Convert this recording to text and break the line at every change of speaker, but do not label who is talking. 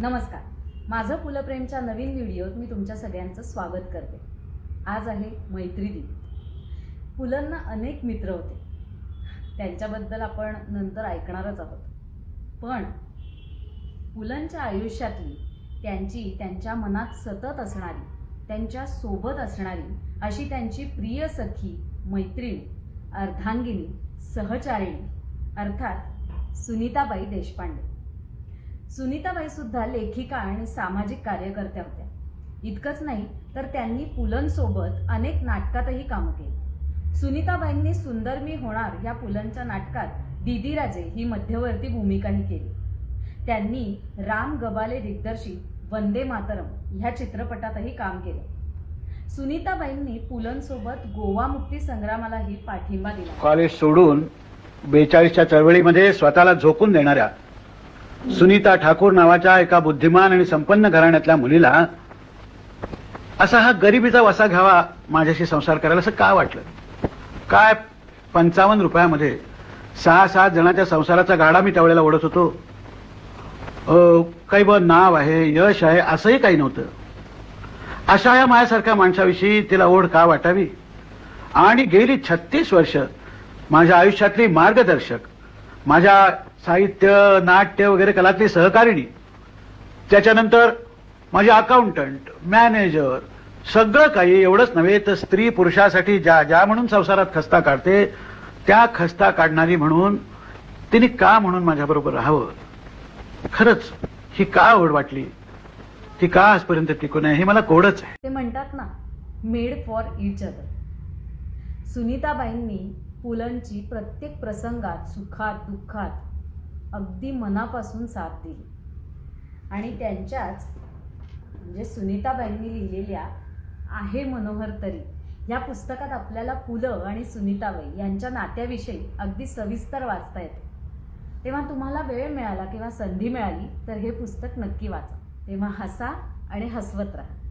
नमस्कार. माझं पुलप्रेमच्या नवीन व्हिडिओत मी तुमच्या सगळ्यांचं स्वागत करते. आज आहे मैत्री दिन. पुलंना अनेक मित्र होते. त्यांच्याबद्दल आपण नंतर ऐकणारच आहोत. पण पुलंच्या आयुष्यातली त्यांची त्यांच्या मनात सतत असणारी त्यांच्यासोबत असणारी अशी त्यांची प्रिय सखी मैत्रीण अर्धांगिनी सहचारिणी अर्थात सुनीताबाई देशपांडे. सुनीताबाई सुद्धा लेखिका आणि सामाजिक कार्यकर्त्या होत्या. इतकंच नाही तर त्यांनी पुलंसोबत अनेक नाटकातही कामं केली. सुनीताबाईंनी सुंदर मी होणार या पुलंच्या नाटकात दीदी राजे ही मध्यवर्ती भूमिकाही केली. त्यांनी राम गबाले दिग्दर्शित वंदे मातरम ह्या चित्रपटातही काम केलं. सुनीताबाईंनी पुलंसोबत गोवा मुक्ती संग्रामालाही पाठिंबा दिला.
कॉलेज सोडून बेचाळीसच्या चळवळीमध्ये स्वतःला झोकून देणाऱ्या सुनीता ठाकूर नावाच्या एका बुद्धिमान आणि संपन्न घराण्यातल्या मुलीला असा हा गरिबीचा वसा घ्यावा माझ्याशी संसार करायला असं का वाटलं? काय पंचावन्न रुपयामध्ये सहा सात जणांच्या संसाराचा गाडा मी त्यावेळेला ओढत होतो. काही ब नाव आहे यश आहे असंही काही नव्हतं. अशा या माझ्यासारख्या माणसाविषयी तिला ओढ का वाटावी? आणि गेली छत्तीस वर्ष माझ्या आयुष्यातली मार्गदर्शक माझ्या साहित्य नाट्य वगैरे कलातली सहकारिणी. त्याच्यानंतर माझे अकाउंटंट मॅनेजर सगळं काही एवढंच नव्हे तर स्त्री पुरुषासाठी ज्या ज्या म्हणून संसारात खस्ता काढते त्या खस्ता काढणारी म्हणून तिने का म्हणून माझ्याबरोबर राहावं? खरंच ही का ओढ वाटली? ती का आजपर्यंत टिकून आहे हे मला कोडच आहे.
ते म्हणतात ना मेड फॉर इच अदर सुनीताबाईंनी पुलंची प्रत्येक प्रसंगात सुखात दुःखात अगदी मनापासून साथ दिली. आणि त्यांच्याच म्हणजे सुनीताबाईंनी लिहिलेल्या आहे मनोहर तरी या पुस्तकात आपल्याला पुलं आणि सुनीताबाई यांच्या नात्याविषयी अगदी सविस्तर वाचता येते. तेव्हा तुम्हाला वेळ मिळाला किंवा संधी मिळाली तर हे पुस्तक नक्की वाचा. तेव्हा हसा आणि हसवत राहा.